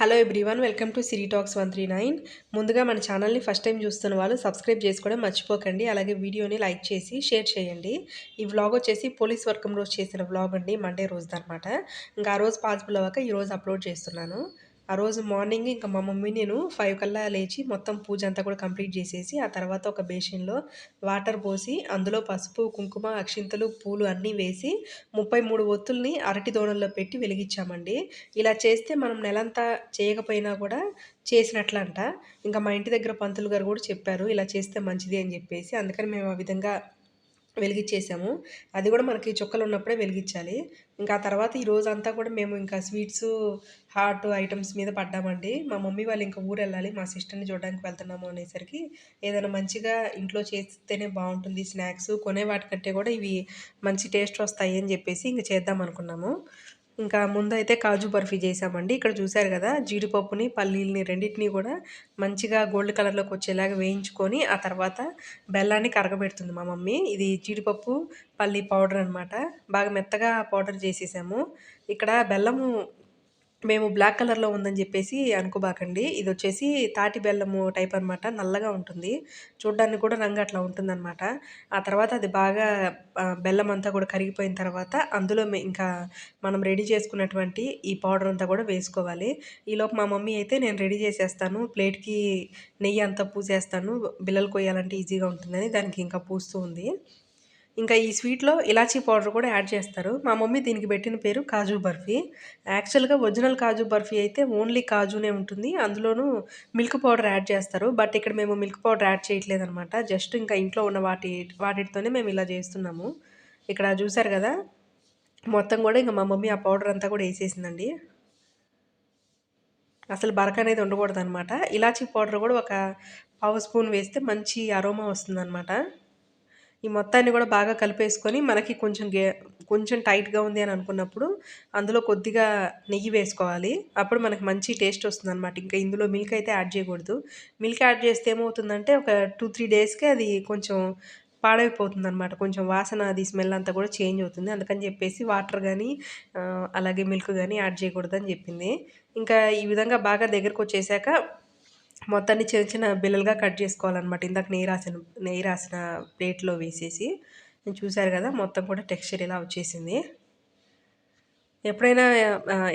Hello everyone welcome to Siri talks one three nine ముందుగా మన ఛానల్ని ఫస్ట్ టైం చూస్తున్న వాళ్ళు సబ్స్క్రైబ్ చేసుకోవడం మర్చిపోకండి. అలాగే వీడియోని లైక్ చేసి షేర్ చేయండి. ఈ వ్లాగ్ వచ్చేసి పోలీస్ వర్గం రోజు చేసిన వ్లాగ్ అండి మండే రోజు అనమాట ఇంకా ఆ రోజు పాసిబుల్ అవ్వక ఈరోజు అప్లోడ్ చేస్తున్నాను. ఆ రోజు మార్నింగ్ ఇంకా మా మమ్మీ నేను ఫైవ్ కల్లా లేచి మొత్తం పూజ అంతా కూడా కంప్లీట్ చేసేసి ఆ తర్వాత ఒక బేషన్లో వాటర్ పోసి అందులో పసుపు కుంకుమ అక్షింతలు పూలు అన్నీ వేసి ముప్పై మూడు ఒత్తుల్ని అరటి దోణల్లో పెట్టి వెలిగించామండి. ఇలా చేస్తే మనం నెలంతా చేయకపోయినా కూడా చేసినట్లంట. ఇంకా మా ఇంటి దగ్గర పంతులు గారు కూడా చెప్పారు ఇలా చేస్తే మంచిది అని చెప్పేసి. అందుకని మేము ఆ విధంగా వెలిగించేసాము అది కూడా మనకి చుక్కలు ఉన్నప్పుడే వెలిగించాలి ఇంకా ఆ తర్వాత ఈ రోజంతా కూడా మేము ఇంకా స్వీట్స్ హాట్ ఐటమ్స్ మీద పడ్డామండి. మా మమ్మీ వాళ్ళు ఇంకా ఊరు వెళ్ళాలి మా సిస్టర్ని చూడడానికి వెళ్తున్నాము అనేసరికి ఏదైనా మంచిగా ఇంట్లో చేస్తేనే బాగుంటుంది. స్నాక్స్ కొనే వాటికంటే కూడా ఇవి మంచి టేస్ట్ వస్తాయి అని చెప్పేసి ఇంక చేద్దాం అనుకున్నాము. ఇంకా ముందు అయితే కాజు బర్ఫీ చేసామండి ఇక్కడ చూసారు కదా జీడిపప్పుని పల్లీలని రెండింటిని కూడా మంచిగా గోల్డ్ కలర్లోకి వచ్చేలాగా వేయించుకొని ఆ తర్వాత బెల్లాన్ని కరగబెడుతుంది మా మమ్మీ. ఇది జీడిపప్పు పల్లీ పౌడర్ అనమాట బాగా మెత్తగా పౌడర్ చేసేసాము. ఇక్కడ బెల్లము మేము బ్లాక్ కలర్లో ఉందని చెప్పేసి అనుకోబాకండి. ఇది వచ్చేసి తాటి బెల్లము టైప్ అనమాట నల్లగా ఉంటుంది. చూడ్డానికి కూడా రంగు అట్లా ఉంటుందన్నమాట. ఆ తర్వాత అది బాగా బెల్లం అంతా కూడా కరిగిపోయిన తర్వాత అందులో ఇంకా మనం రెడీ చేసుకున్నటువంటి ఈ పౌడర్ అంతా కూడా వేసుకోవాలి. ఈలోపు మా మమ్మీ అయితే నేను రెడీ చేసేస్తాను. ప్లేట్కి నెయ్యి అంతా పూసేస్తాను. బిల్లలు కొయ్యాలంటే ఈజీగా ఉంటుందని దానికి ఇంకా పూస్తూ ఉంది. ఇంకా ఈ స్వీట్లో ఇలాచీ పౌడర్ కూడా యాడ్ చేస్తారు. మా మమ్మీ దీనికి పెట్టిన పేరు కాజు బర్ఫీ. యాక్చువల్గా ఒరిజినల్ కాజు బర్ఫీ అయితే ఓన్లీ కాజునే ఉంటుంది. అందులోనూ మిల్క్ పౌడర్ యాడ్ చేస్తారు. బట్ ఇక్కడ మేము మిల్క్ పౌడర్ యాడ్ చేయట్లేదు అనమాట జస్ట్ ఇంకా ఇంట్లో ఉన్న వాటి వాటితోనే మేము ఇలా చేస్తున్నాము. ఇక్కడ చూసారు కదా? మొత్తం కూడా ఇంకా మా మమ్మీ ఆ పౌడర్ అంతా కూడా వేసేసిందండి. అసలు బరక అనేది ఉండకూడదు అనమాట ఇలాచీ పౌడర్ కూడా ఒక పావు స్పూన్ వేస్తే మంచి అరోమా వస్తుందన్నమాట. ఈ మొత్తాన్ని కూడా బాగా కలిపేసుకొని మనకి కొంచెం గే కొంచెం టైట్గా ఉంది అని అనుకున్నప్పుడు అందులో కొద్దిగా నెయ్యి వేసుకోవాలి. అప్పుడు మనకి మంచి టేస్ట్ వస్తుంది అనమాట ఇంకా ఇందులో మిల్క్ అయితే యాడ్ చేయకూడదు. మిల్క్ యాడ్ చేస్తే ఏమవుతుందంటే ఒక టూ త్రీ డేస్కి అది కొంచెం పాడైపోతుంది అనమాట కొంచెం వాసన అది స్మెల్ అంతా కూడా చేంజ్ అవుతుంది. అందుకని చెప్పేసి వాటర్ కానీ అలాగే మిల్క్ కానీ యాడ్ చేయకూడదు అని చెప్పింది. ఇంకా ఈ విధంగా బాగా దగ్గరకు వచ్చేసాక మొత్తాన్ని చిన్న చిన్న బిల్లలుగా కట్ చేసుకోవాలన్నమాట. ఇందాక నెయ్యి రాసిన నెయ్యి రాసిన ప్లేట్లో వేసేసి నేను చూశారు కదా మొత్తం కూడా టెక్స్చర్ ఇలా వచ్చేసింది. ఎప్పుడైనా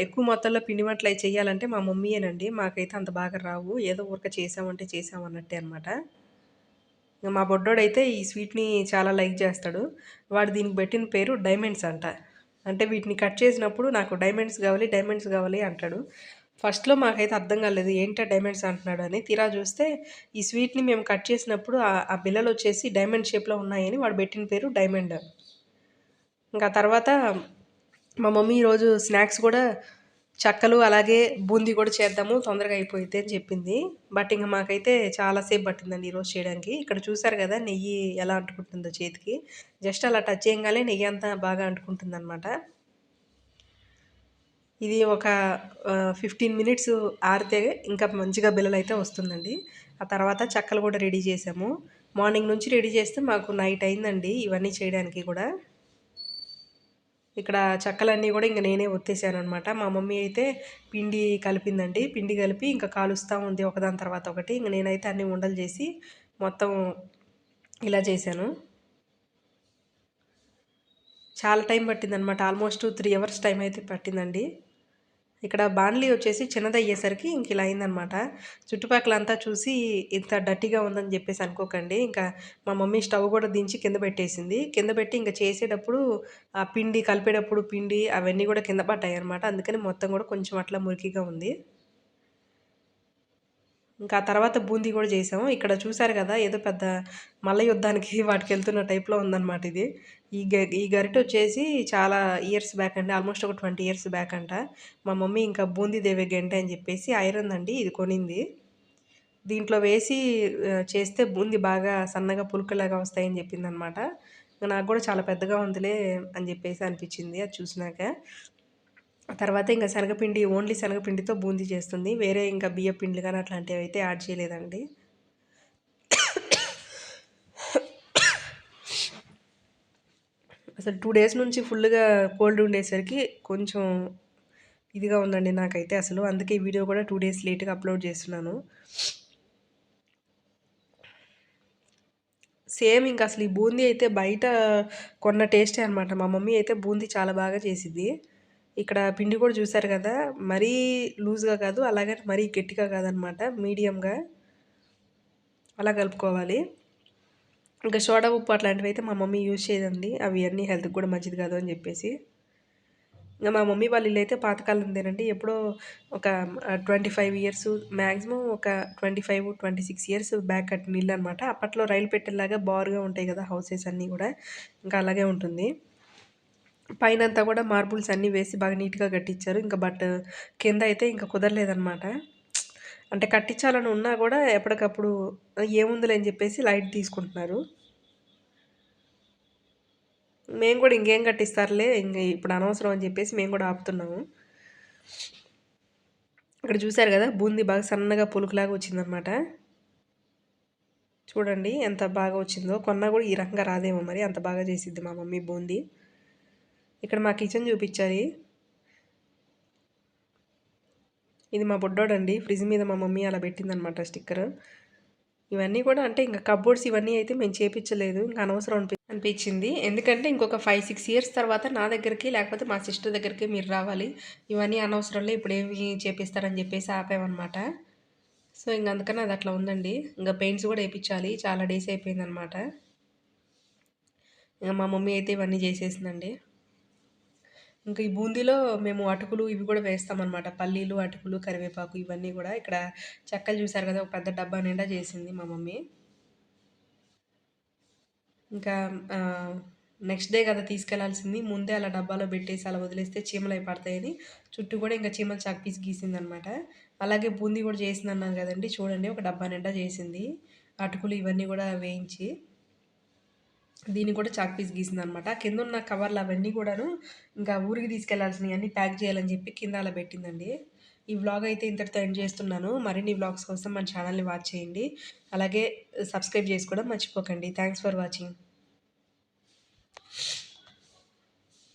ఎక్కువ మొత్తంలో పిండి వంటలు అవి చేయాలంటే మా మమ్మీయేనండి. మాకైతే అంత బాగా రావు. ఏదో ఊరక చేసామంటే చేసామన్నట్టే అనమాట మా బొడ్డోడైతే ఈ స్వీట్ని చాలా లైక్ చేస్తాడు. వాడు దీనికి పెట్టిన పేరు డైమండ్స్ అంట. అంటే వీటిని కట్ చేసినప్పుడు నాకు డైమండ్స్ కావాలి డైమండ్స్ కావాలి అంటాడు. ఫస్ట్లో మాకైతే అర్థం కాలేదు ఏంటో డైమండ్స్ అంటున్నాడు అని. తీరా చూస్తే ఈ స్వీట్ని మేము కట్ చేసినప్పుడు ఆ బిల్లలు వచ్చేసి డైమండ్ షేప్లో ఉన్నాయని వాడు పెట్టిన పేరు డైమండ్. ఇంకా తర్వాత మా మమ్మీ ఈరోజు స్నాక్స్ కూడా చక్కలు అలాగే బూందీ కూడా చేద్దాము తొందరగా అయిపోయింది అని చెప్పింది. బట్ ఇంకా మాకైతే చాలాసేపు పట్టిందండి ఈరోజు చేయడానికి. ఇక్కడ చూసారు కదా నెయ్యి ఎలా అంటుకుంటుందో చేతికి. జస్ట్ అలా టచ్ చేయగానే నెయ్యి అంతా బాగా అంటుకుంటుంది అనమాట ఇది ఒక ఫిఫ్టీన్ మినిట్స్ ఆరితే ఇంకా మంచిగా బిల్లలు అయితే వస్తుందండి. ఆ తర్వాత చెక్కలు కూడా రెడీ చేసాము. మార్నింగ్ నుంచి రెడీ చేస్తే మాకు నైట్ అయిందండి ఇవన్నీ చేయడానికి కూడా. ఇక్కడ చెక్కలన్నీ కూడా ఇంకా నేనే ఒత్తేసాను అనమాట మా మమ్మీ అయితే పిండి కలిపిందండి. పిండి కలిపి ఇంకా కాలుస్తూ ఉంది ఒకదాని తర్వాత ఒకటి. ఇంక నేనైతే అన్ని ఉండలు చేసి మొత్తం ఇలా చేశాను. చాలా టైం పట్టిందనమాట ఆల్మోస్ట్ త్రీ అవర్స్ టైం అయితే పట్టిందండి. ఇక్కడ బాండ్లీ వచ్చేసి చిన్నదయ్యేసరికి ఇంక ఇలా అయిందనమాట. చుట్టుపక్కలంతా చూసి ఇంత డట్టిగా ఉందని చెప్పేసి అనుకోకండి. ఇంకా మా మమ్మీ స్టవ్ కూడా దించి కింద పెట్టేసింది. కింద పెట్టి ఇంకా చేసేటప్పుడు ఆ పిండి కలిపేటప్పుడు పిండి అవన్నీ కూడా కింద పడ్డాయి అనమాట అందుకని మొత్తం కూడా కొంచెం అట్లా మురికిగా ఉంది. ఇంకా తర్వాత బూందీ కూడా చేసాము. ఇక్కడ చూసారు కదా ఏదో పెద్ద మల్ల యుద్ధానికి వాటికి వెళ్తున్న టైప్లో ఉందన్నమాట ఇది. ఈ గ ఈ గరిట వచ్చేసి చాలా ఇయర్స్ బ్యాక్ అండి ఆల్మోస్ట్ ఒక ట్వంటీ ఇయర్స్ బ్యాక్ అంట. మా మమ్మీ ఇంకా బూందీ దేవే గంటే అని చెప్పేసి ఐరన్ అండి ఇది కొనింది. దీంట్లో వేసి చేస్తే బూందీ బాగా సన్నగా పులుకలాగా వస్తాయని చెప్పింది అనమాట నాకు కూడా చాలా పెద్దగా ఉందిలే అని చెప్పేసి అనిపించింది అది చూసినాక. తర్వాత ఇంకా శనగపిండి ఓన్లీ శనగపిండితో బూందీ చేస్తుంది. వేరే ఇంకా బియ్య పిండి కానీ అట్లాంటివి అయితే యాడ్ చేయలేదండి. అసలు టూ డేస్ నుంచి ఫుల్గా కోల్డ్ ఉండేసరికి కొంచెం ఇదిగా ఉందండి నాకైతే అసలు. అందుకే ఈ వీడియో కూడా టూ డేస్ లేట్గా అప్లోడ్ చేస్తున్నాను. సేమ్ ఇంకా అసలు ఈ బూందీ అయితే బయట కొన్న టేస్టే అనమాట మా మమ్మీ అయితే బూందీ చాలా బాగా చేసిద్ది. ఇక్కడ పిండి కూడా చూసారు కదా మరీ లూజ్గా కాదు అలాగే మరీ గట్టిగా కాదనమాట మీడియంగా. అలా కలుపుకోవాలి. ఇంకా సోడా ఉప్పు అట్లాంటివి అయితే మా మమ్మీ యూజ్ చేయదండి అవి అన్నీ హెల్త్కి కూడా మంచిది కాదు అని చెప్పేసి. ఇంకా మా మమ్మీ వాళ్ళ ఇల్లు అయితే పాతకాలందేనండి ఎప్పుడో ఒక ట్వంటీ ఫైవ్ ఇయర్స్ మ్యాక్సిమం ఒక twenty five twenty six years back కట్టిన ఇల్లు అనమాట అప్పట్లో రైలు పెట్టేలాగా బారుగా ఉంటాయి కదా హౌసెస్ అన్నీ కూడా ఇంకా అలాగే ఉంటుంది. పైన అంతా కూడా మార్బుల్స్ అన్నీ వేసి బాగా నీట్గా కట్టించారు ఇంకా బట్ కింద అయితే ఇంకా కుదరలేదనమాట అంటే కట్టించాలని ఉన్నా కూడా ఎప్పటికప్పుడు ఏముందిలే అని చెప్పేసి లైట్ తీసుకుంటున్నారు. మేము కూడా ఇంకేం కట్టిస్తారులే ఇంక ఇప్పుడు అనవసరం అని చెప్పేసి మేము కూడా ఆపుతున్నాము. ఇక్కడ చూశారు కదా బూందీ బాగా సన్నగా పులుకులాగా వచ్చిందనమాట చూడండి ఎంత బాగా వచ్చిందో. కొన్నా కూడా ఈ రకంగా రాదేమో మరి అంత బాగా చేసిద్ది మా మమ్మీ బూందీ. ఇక్కడ మా కిచెన్ చూపించాలి. ఇది మా బుడ్డోడండి. ఫ్రిడ్జ్ మీద మా మమ్మీ అలా పెట్టిందనమాట స్టిక్కర్. ఇవన్నీ కూడా అంటే ఇంకా కబోర్డ్స్ ఇవన్నీ అయితే మేము చేపించలేదు. ఇంకా అనవసరం అనిపి అనిపించింది. ఎందుకంటే ఇంకొక ఫైవ్ సిక్స్ ఇయర్స్ తర్వాత నా దగ్గరికి లేకపోతే మా సిస్టర్ దగ్గరికి మీరు రావాలి. ఇవన్నీ అనవసరంలో ఇప్పుడు ఏమి చేపిస్తారని చెప్పేసి ఆపామన్నమాట సో ఇంక అందుకని అది అట్లా ఉందండి. ఇంకా పెయింట్స్ కూడా వేయించాలి చాలా డేస్ అయిపోయిందనమాట. ఇంకా మా మమ్మీ అయితే ఇవన్నీ చేసేసిందండి. ఇంకా ఈ బూందీలో మేము అటుకులు ఇవి కూడా వేస్తామన్నమాట. పల్లీలు అటుకులు కరివేపాకు ఇవన్నీ కూడా ఇక్కడ చెక్కలు చూసారు కదా ఒక పెద్ద డబ్బా నిండా చేసింది మా మమ్మీ. ఇంకా నెక్స్ట్ డే కదా తీసుకెళ్ళాల్సింది. ముందే అలా డబ్బాలో పెట్టేసి అలా వదిలేస్తే చీమలు అయి పడతాయని చుట్టూ కూడా ఇంకా చీమలు చాక్ పీస్ గీసింది అనమాట అలాగే బూందీ కూడా చేసింది అన్నాను కదండి. చూడండి ఒక డబ్బా నిండా చేసింది. అటుకులు ఇవన్నీ కూడా వేయించి. దీన్ని కూడా చాక్ పీస్ గీసింది అనమాట కింద ఉన్న కవర్లు అవన్నీ కూడాను ఇంకా ఊరికి తీసుకెళ్ళాల్సినవి అన్నీ ప్యాక్ చేయాలని చెప్పి కింద అలా పెట్టిందండి. ఈ వ్లాగ్ అయితే ఇంతటితో ఎండ్ చేస్తున్నాను. మరిన్ని వ్లాగ్స్ కోసం మన ఛానల్ని వాచ్ చేయండి. అలాగే సబ్స్క్రైబ్ చేసుకోవడం మర్చిపోకండి. Thanks for watching